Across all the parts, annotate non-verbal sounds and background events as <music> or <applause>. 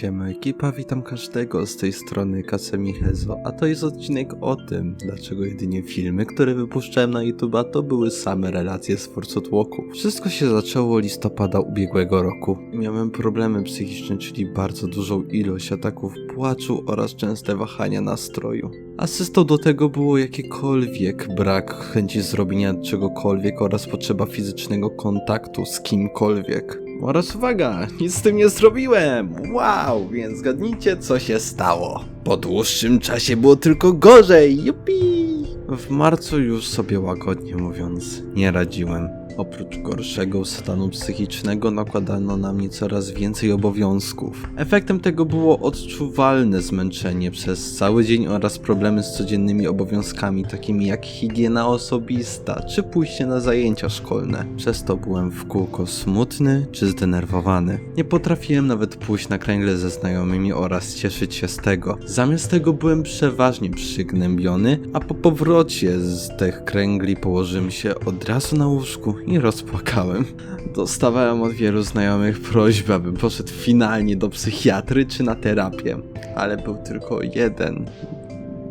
Siema ekipa, witam każdego z tej strony Kasemichezo, a to jest odcinek o tym, dlaczego jedynie filmy, które wypuszczałem na YouTube'a to były same relacje z Force Walku. Wszystko się zaczęło listopada ubiegłego roku. Miałem problemy psychiczne, czyli bardzo dużą ilość ataków płaczu oraz częste wahania nastroju. Asystą do tego było jakiekolwiek brak chęci zrobienia czegokolwiek oraz potrzeba fizycznego kontaktu z kimkolwiek. Oraz uwaga, nic z tym nie zrobiłem! Wow, więc zgadnijcie co się stało. Po dłuższym czasie było tylko gorzej, jupi! W marcu już sobie łagodnie mówiąc nie radziłem. Oprócz gorszego stanu psychicznego nakładano na mnie coraz więcej obowiązków. Efektem tego było odczuwalne zmęczenie przez cały dzień oraz problemy z codziennymi obowiązkami takimi jak higiena osobista czy pójście na zajęcia szkolne. Przez to byłem w kółko smutny czy zdenerwowany. Nie potrafiłem nawet pójść na kręgle ze znajomymi oraz cieszyć się z tego. Zamiast tego byłem przeważnie przygnębiony, a po powrocie z tych kręgli położyłem się od razu na łóżku i rozpłakałem. Dostawałem od wielu znajomych prośbę, abym poszedł finalnie do psychiatry czy na terapię, ale był tylko jeden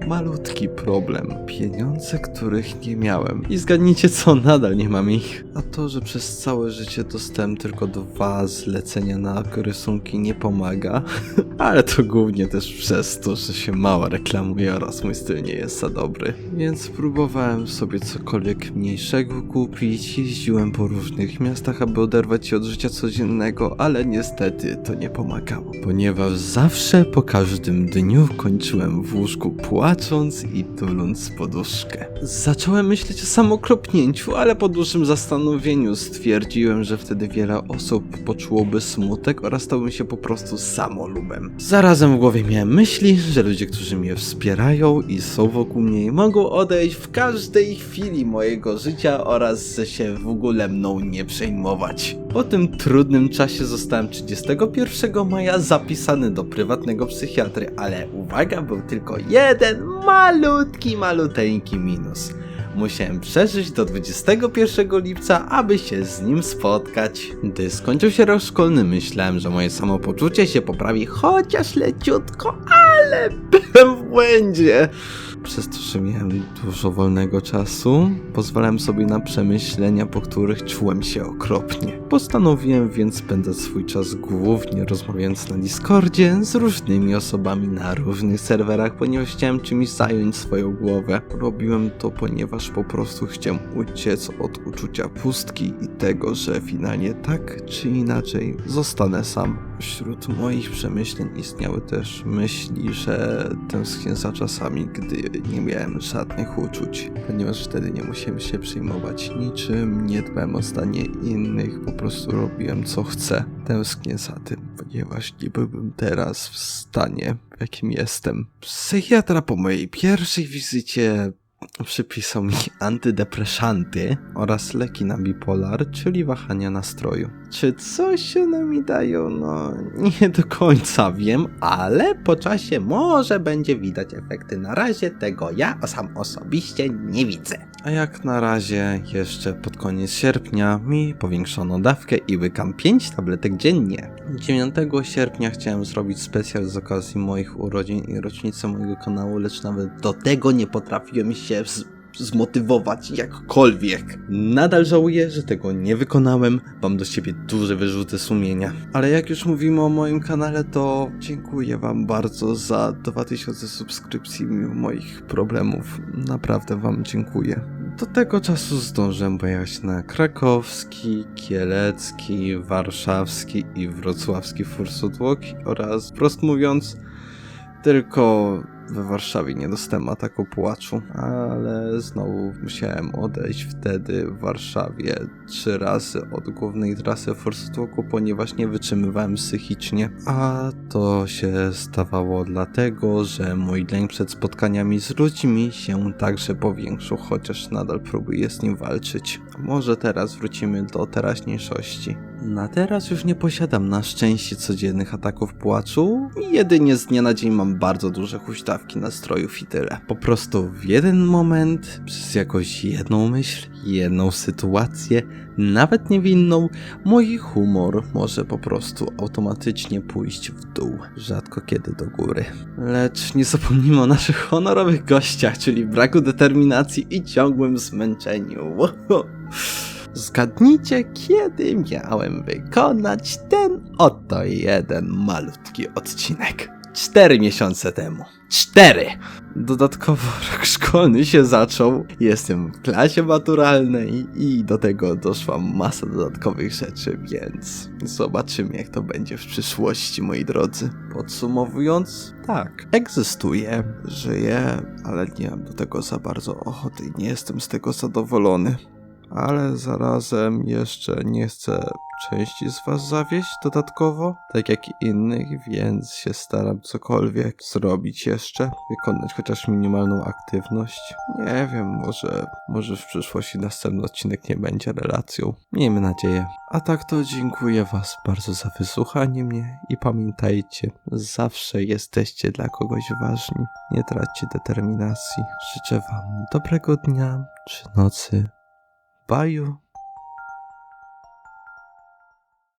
malutki problem. Pieniądze, których nie miałem. I zgadnijcie co, nadal nie mam ich. A to, że przez całe życie dostałem tylko dwa zlecenia na rysunki nie pomaga. <laughs> Ale to głównie też przez to, że się mało reklamuje oraz mój styl nie jest za dobry. Więc próbowałem sobie cokolwiek mniejszego kupić, jeździłem po różnych miastach, aby oderwać się od życia codziennego, ale niestety to nie pomagało. Ponieważ zawsze po każdym dniu kończyłem w łóżku płacząc i tuląc poduszkę. Zacząłem myśleć o samokropnięciu, ale po dłuższym zastanowieniu stwierdziłem, że wtedy wiele osób poczułoby smutek oraz stałbym się po prostu samolubem. Zarazem w głowie miałem myśli, że ludzie, którzy mnie wspierają i są wokół mnie, mogą odejść w każdej chwili mojego życia oraz się w ogóle mną nie przejmować. Po tym trudnym czasie zostałem 31 maja zapisany do prywatnego psychiatry, ale uwaga, był tylko jeden malutki, maluteńki minus. Musiałem przeżyć do 21 lipca, aby się z nim spotkać. Gdy skończył się rok szkolny, myślałem, że moje samopoczucie się poprawi chociaż leciutko, ale byłem w błędzie. Przez to, że miałem dużo wolnego czasu, pozwalałem sobie na przemyślenia, po których czułem się okropnie. Postanowiłem więc spędzać swój czas głównie rozmawiając na Discordzie z różnymi osobami na różnych serwerach, ponieważ chciałem czymś zająć swoją głowę. Robiłem to, ponieważ po prostu chciałem uciec od uczucia pustki i tego, że finalnie tak czy inaczej zostanę sam. Wśród moich przemyśleń istniały też myśli, że tęsknię za czasami, gdy nie miałem żadnych uczuć, ponieważ wtedy nie musiałem się przejmować niczym, nie dbałem o stanie innych, po prostu robiłem co chcę. Tęsknię za tym, ponieważ nie byłbym teraz w stanie, w jakim jestem. Psychiatra po mojej pierwszej wizycie przypisał mi antydepresanty oraz leki na bipolar, czyli wahania nastroju. Czy coś one mi dają? No, nie do końca wiem, ale po czasie może będzie widać efekty. Na razie tego ja sam osobiście nie widzę. A jak na razie jeszcze pod koniec sierpnia mi powiększono dawkę i łykam 5 tabletek dziennie. 9 sierpnia chciałem zrobić specjal z okazji moich urodzin i rocznicy mojego kanału, lecz nawet do tego nie potrafiłem się zmotywować jakkolwiek. Nadal żałuję, że tego nie wykonałem. Mam do ciebie duże wyrzuty sumienia. Ale jak już mówimy o moim kanale, to dziękuję wam bardzo za 2000 subskrypcji mimo moich problemów. Naprawdę wam dziękuję. Do tego czasu zdążyłem pojechać na krakowski, kielecki, warszawski i wrocławski Fursuit Walk oraz, wprost mówiąc, tylko we Warszawie nie dostałem ataku płaczu, ale znowu musiałem odejść wtedy w Warszawie trzy razy od głównej trasy Forstwalku, ponieważ nie wytrzymywałem psychicznie. A to się stawało dlatego, że mój lęk przed spotkaniami z ludźmi się także powiększył, chociaż nadal próbuję z nim walczyć. Może teraz wrócimy do teraźniejszości. Na teraz już nie posiadam na szczęście codziennych ataków płaczu jedynie z dnia na dzień mam bardzo duże huśtawki nastrojów i tyle. Po prostu w jeden moment, przez jakąś jedną myśl, jedną sytuację, nawet niewinną, mój humor może po prostu automatycznie pójść w dół, rzadko kiedy do góry. Lecz nie zapomnijmy o naszych honorowych gościach, czyli braku determinacji i ciągłym zmęczeniu. <laughs> Zgadnijcie, kiedy miałem wykonać ten oto jeden malutki odcinek. Cztery miesiące temu. Cztery! Dodatkowo <laughs> rok szkolny się zaczął, jestem w klasie maturalnej i do tego doszła masa dodatkowych rzeczy, więc zobaczymy jak to będzie w przyszłości, moi drodzy. Podsumowując, tak, egzystuję, żyję, ale nie mam do tego za bardzo ochoty i nie jestem z tego zadowolony ale zarazem jeszcze nie chcę części z was zawieść dodatkowo, tak jak innych, więc się staram cokolwiek zrobić jeszcze, wykonać chociaż minimalną aktywność. Nie wiem, może, może w przyszłości następny odcinek nie będzie relacją. Miejmy nadzieję. A tak to dziękuję was bardzo za wysłuchanie mnie i pamiętajcie, zawsze jesteście dla kogoś ważni. Nie traćcie determinacji. Życzę wam dobrego dnia czy nocy. Bye you.